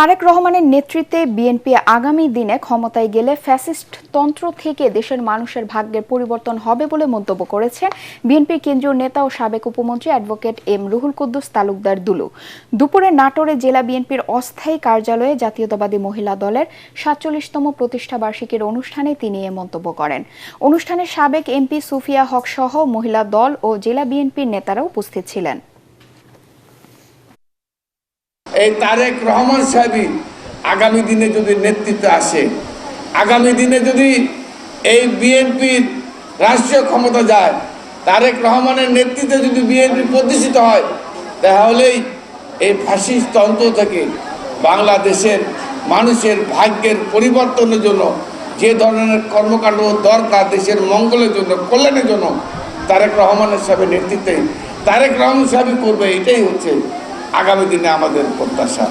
তারেক রহমানের নেতৃত্বে বিএনপি আগামী দিনে ক্ষমতায় গেলে ফ্যাসিস্ট তন্ত্র থেকে দেশের মানুষের ভাগ্যের পরিবর্তন হবে বলে মন্তব্য করেছেন বিএনপির কেন্দ্রীয় নেতা ও সাবেক উপমন্ত্রী অ্যাডভোকেট এম রুহুল কুদ্দুস তালুকদার দুলু। দুপুরে নাটোরে জেলা বিএনপির অস্থায়ী কার্যালয়ে জাতীয়তাবাদী মহিলা দলের সাতচল্লিশতম প্রতিষ্ঠা বার্ষিকীর অনুষ্ঠানে তিনি এ মন্তব্য করেন। অনুষ্ঠানে সাবেক এমপি সুফিয়া হক সহ মহিলা দল ও জেলা বিএনপির নেতারা উপস্থিত ছিলেন। এই তারেক রহমান সাহেবই আগামী দিনে যদি নেতৃত্বে আসে, আগামী দিনে যদি এই বিএনপির রাষ্ট্রীয় ক্ষমতা যায়, তারেক রহমানের নেতৃত্বে যদি বিএনপি প্রতিষ্ঠিত হয়, তাহলেই এই তন্ত্র থেকে বাংলাদেশের মানুষের ভাগ্যের পরিবর্তনের জন্য, যে ধরনের কর্মকাণ্ড দরকার দেশের মঙ্গলের জন্য, কল্যাণের জন্য, তারেক রহমানের সাহেবের নেতৃত্বে, তারেক রহমান সাহেবই করবে, এটাই হচ্ছে আগামী দিনে আমাদের প্রত্যাশা।